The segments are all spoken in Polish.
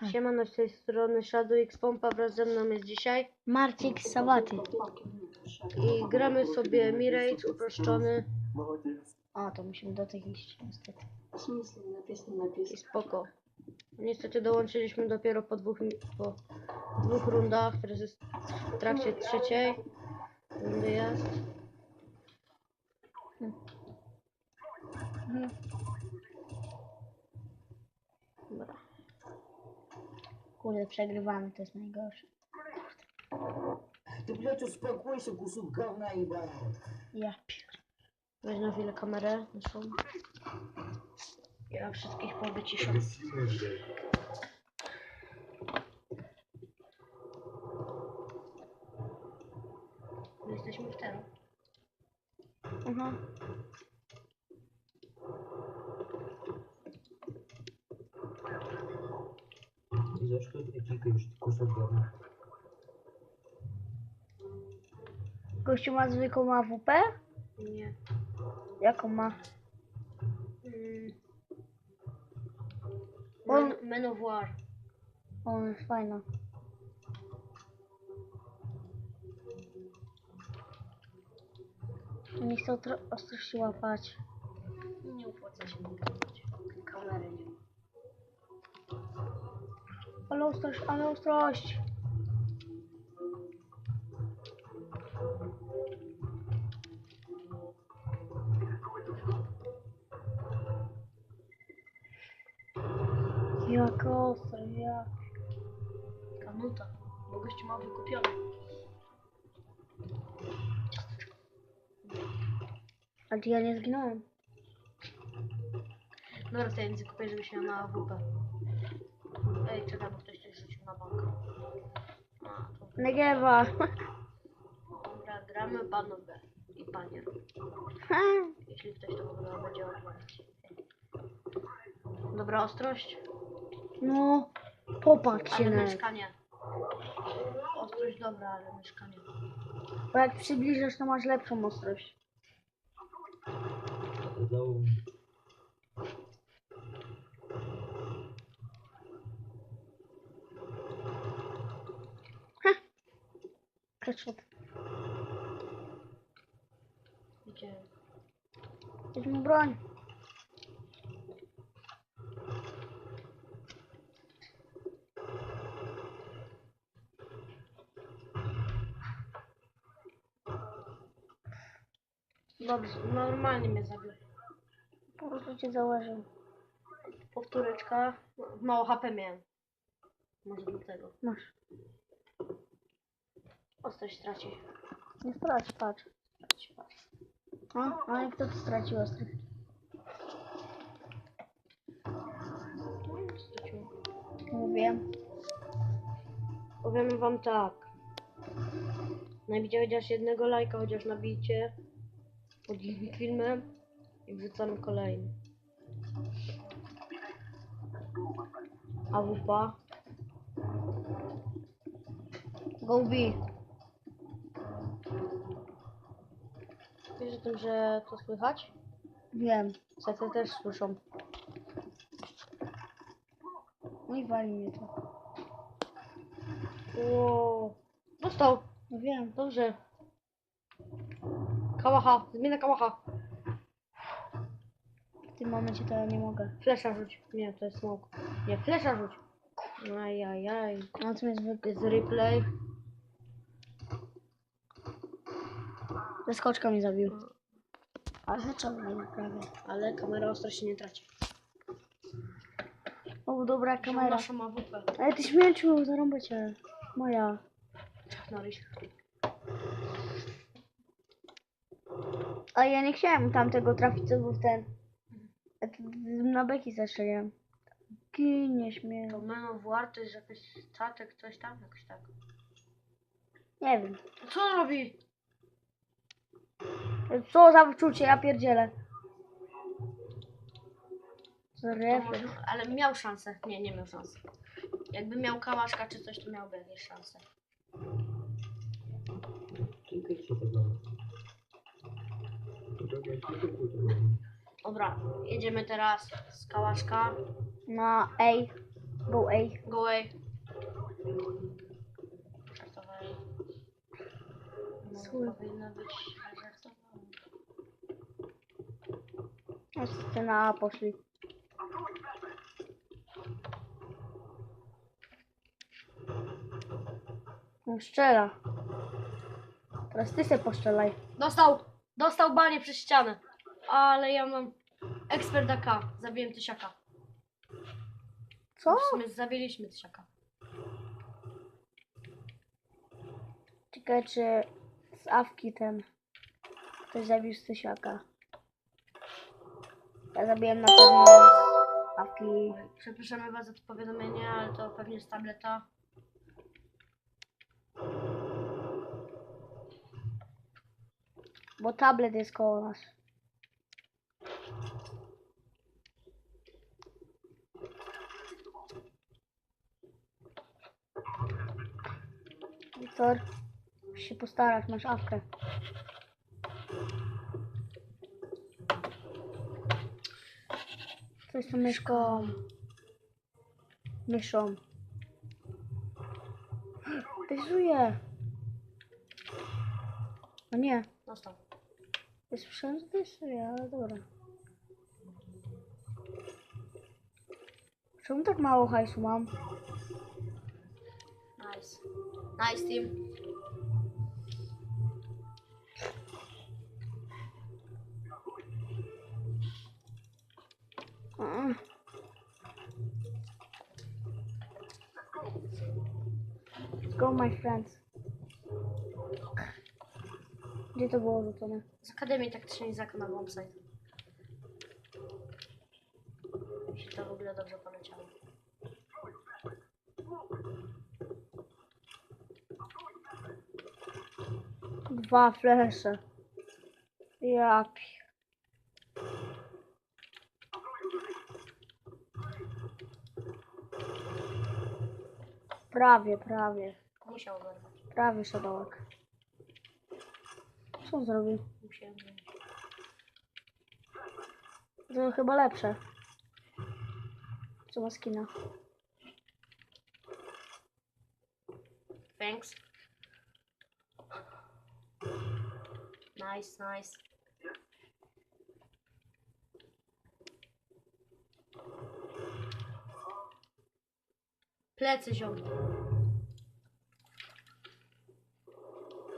Tak. Siemano, z tej strony Shadow X Pompa, wraz ze mną jest dzisiaj Marcik z Sawaty. I gramy sobie Mirage uproszczony. A, to musimy do tych iść, niestety. I spoko. Niestety dołączyliśmy dopiero po dwóch, po dwóch rundach, teraz jest w trakcie trzeciej. Rundy jest. Mhm. Kurde, przegrywamy, to jest najgorsze. Ty wiecie, spakuje się kusów gawna i bajer. Ja pier... Weź na chwilę kamerę naszą. Ja wszystkich powyciszę. Jesteśmy w celu. Mhm. zeszły i czekaj, już kurs odbiorę. Gościu ma zwykłą AWP? Nie. Jaką ma? Mm. On... Men- of War. O, jest fajna. Nie chcę ostro łapać. Nie opłaca się nagrywać. Kamery nie ale ostrość, ale ostrość! Jaka ostrość, jak... Kanuta. Bo gościu ma wykupione. A ja nie zginąłem. Dobra, to ja nie kupię, żeby się na AWP. Ej, czekaj, bo ktoś coś rzucił na bank. A, to Negiewa. Dobra, gramy panowie i panie. Jeśli ktoś to w ogóle będzie oglądać. Dobra, ostrość, No, popatrz się ale na mieszkanie. Ostrość dobra, ale mieszkanie. Bo jak przybliżasz, to masz lepszą ostrość. Mi. Ketchup. Gdzie? Weźmy broń. Dobrze, normalnie mnie zabił. Po prostu cię założył. Powtóreczka. Mało HP miałem. Może dlatego. Masz. Ostrość straci. Nie strać, patrz. Straci, patrz. O, ale kto tu stracił ostrość? Straciłem. Mówiłem. Powiemy wam tak. Nabijcie chociaż jednego lajka, chociaż nabijcie pod filmem i wrzucamy kolejny. AWP. Go B. Wiesz o tym, że to słychać? Wiem. Sety też słyszą. No i wali mnie to. Wow. Dostał. No wiem. Dobrze. Kałacha. Zmiana kałacha. W tym momencie to ja nie mogę. Flesza rzuć. Nie, to jest smoke. Nie, flesza rzuć. Ajajaj. No to jest zwykły. Jest replay. Wyskoczka mi zabił. Ale co prawie. Ale kamera ostro się nie traci. O, dobra kamera. Nasza ma WP. Ale ty śmieciu, zarąbę cię. Moja. Ryś. A ja nie chciałem tamtego trafić, co był ten. Na beki zastrzeliłem. Ginie śmiech. To Men of War to jest jakiś statek, coś tam, jakoś tak. Nie wiem. Co on robi? Co za wyczucie, ja pierdzielę. Refleks. Ale miał szansę. Nie, nie miał szansy. Jakby miał kałaszka czy coś, to miałby jakieś szanse. Tylko i tylko znowu. Dobra, jedziemy teraz z kałaszka. Na A. Go A. Go away. Żartowałem. No, Powinno Wszyscy na A poszli. On strzela. Teraz ty se postrzelaj. Dostał! Dostał banie przez ścianę. Ale ja mam ekspert AK. Zabiłem tysiaka. Co? W sumie zabiliśmy tysiaka. Czekaj, czy z Awki ten ktoś zabił z tysiaka. Ja zabiłem na pewno z Awki. Oj, Przepraszamy bardzo za to powiadomienie, ale to pewnie z tableta. Bo tablet jest koło nas. Wiktor, musisz się postarać, masz awkę. Co jest tą myszką? Myszą. Rysuje. No nie. Dostał. Ja słyszałem, że to jest ja, ale dobra. Czemu tak mało hajsu mam? Let's go, my friends. Gdzie to było rzucone? Z Akademii Taktycznej Zaka na bombsite. Się to w ogóle dobrze poleciało. Dwa flesze. Ja Prawie, prawie. Musiał oberwać. Prawie szadołek. Co on zrobił? Musiałem wziąć. To chyba lepsze. Co ma skina? Thanks. Nice, nice. Plecy ziomki.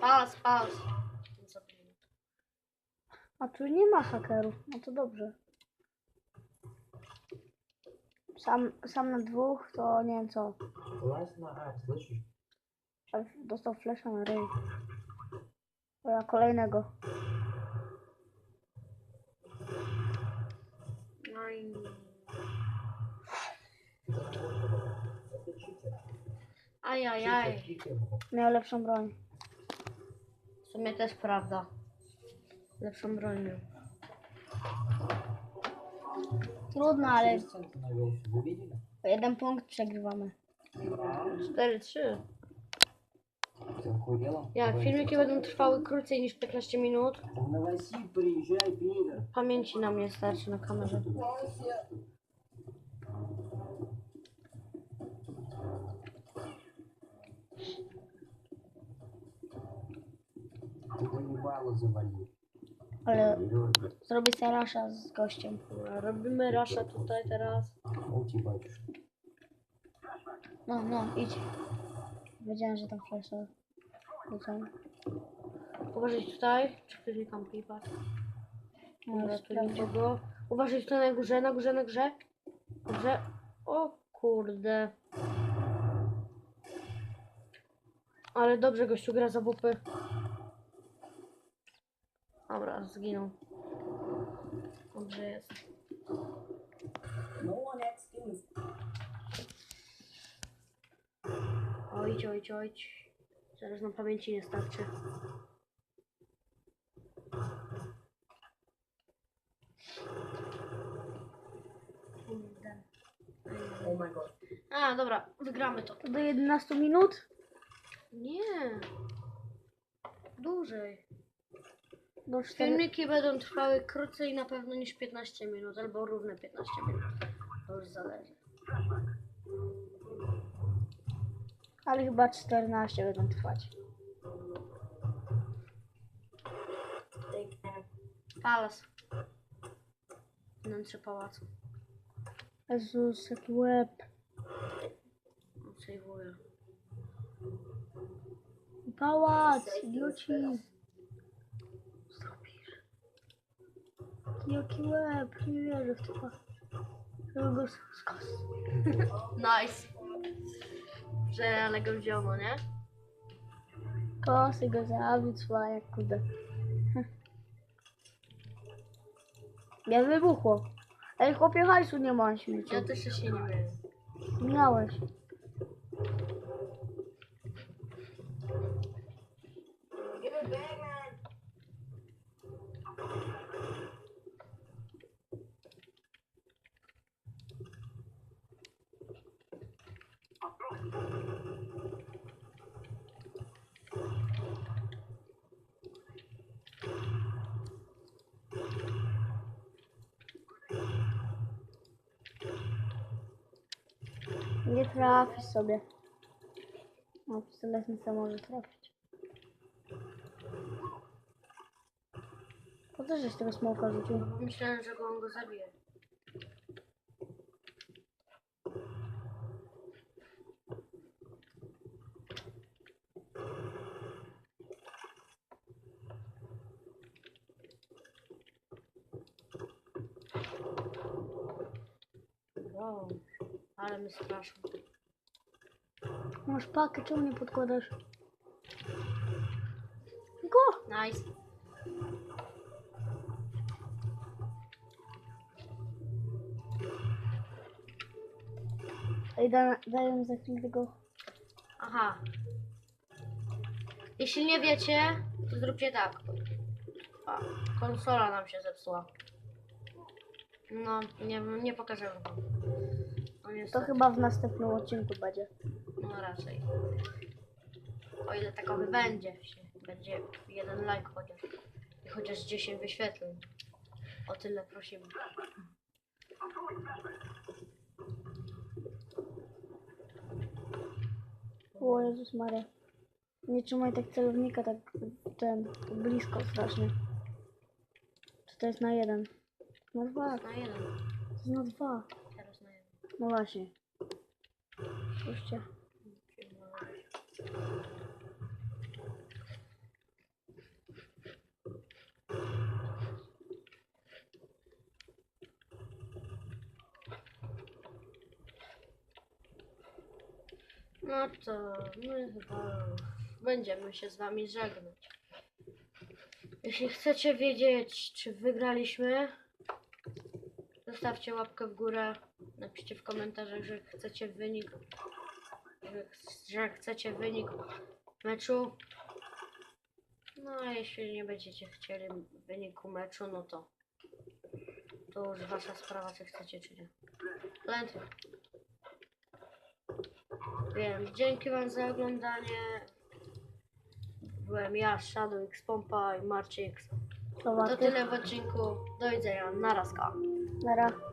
Pas, pas. A tu nie ma hakerów, no to dobrze. Sam, sam na dwóch to nie wiem co. Na A. Dostał flesza na ryj. Dobra, kolejnego. No i. Ajajaj. Miał lepszą broń. W sumie też prawda. Lepszą broń miał. Trudno, ale o jeden punkt przegrywamy. 4-3. Jak filmiki będą trwały krócej niż 15 minut, pamięci na mnie starczy na kamerze. Ale zrobię sobie rasza z gościem. Robimy rasza tutaj teraz. No, no, idź. Wiedziałem, że tam flesza. Uważaj tutaj, czy ktoś nie kampi, tu. Uważaj tutaj na górze, na górze, na górze. Na górze. O kurde. Ale dobrze gościu gra za bupy. Zginął. Dobrze jest. No. Ojć, ojć, ojć. Zaraz nam pamięci nie starczy. Oh my god. A, dobra, wygramy to. To do 11 minut? Nie. Dłużej. Do 4. Filmiki będą trwały krócej na pewno niż 15 minut, albo równe 15 minut. To już zależy. Ale chyba 14 będą trwać. Palas. Wnętrze pałacu. Jezus, jaki łeb. Sejwuję. Pałac, idioci. Jaki łeb, nie wierzę w to. Żeby go skos. Nice. Że ale go wziął, no nie? Kosy go cwa, jak kurde. Ja wybuchło. Ej, chłopie, hajsu nie ma na śmieci. Ja też się nie wiem. Miałeś. Nie trafisz sobie. O, pistolet może trafić. Po co żeś tego smoka rzucił? Myślałem, że go on go zabije. Wow, ale my straszą. Masz pakę, czemu nie podkładasz? Go! Nice. Ej, da, daję za chwilę tego. Aha. Jeśli nie wiecie, to zróbcie tak. A, konsola nam się zepsuła. No, nie, nie pokażę wam. No To niestety. chyba w następnym odcinku będzie. No raczej. O ile takowy będzie. Będzie jeden like chociaż. I chociaż 10 wyświetleń. O tyle prosimy. O Jezus Maria. Nie trzymaj tak celownika tak ten tak blisko strasznie. Czy to jest na jeden? Na dwa. Na jeden. To jest na dwa. No właśnie. No to my chyba będziemy się z wami żegnać. Jeśli chcecie wiedzieć, czy wygraliśmy, zostawcie łapkę w górę. Napiszcie w komentarzach, że chcecie wynik, że, że chcecie wynik meczu. No a jeśli nie będziecie chcieli wyniku meczu, no to to już wasza sprawa, czy chcecie, czy nie. Lenty. Więc dzięki wam za oglądanie. Byłem ja, Shadow X Pompa i Marcin X. To tyle w odcinku. Do widzenia. Narazka. Nara.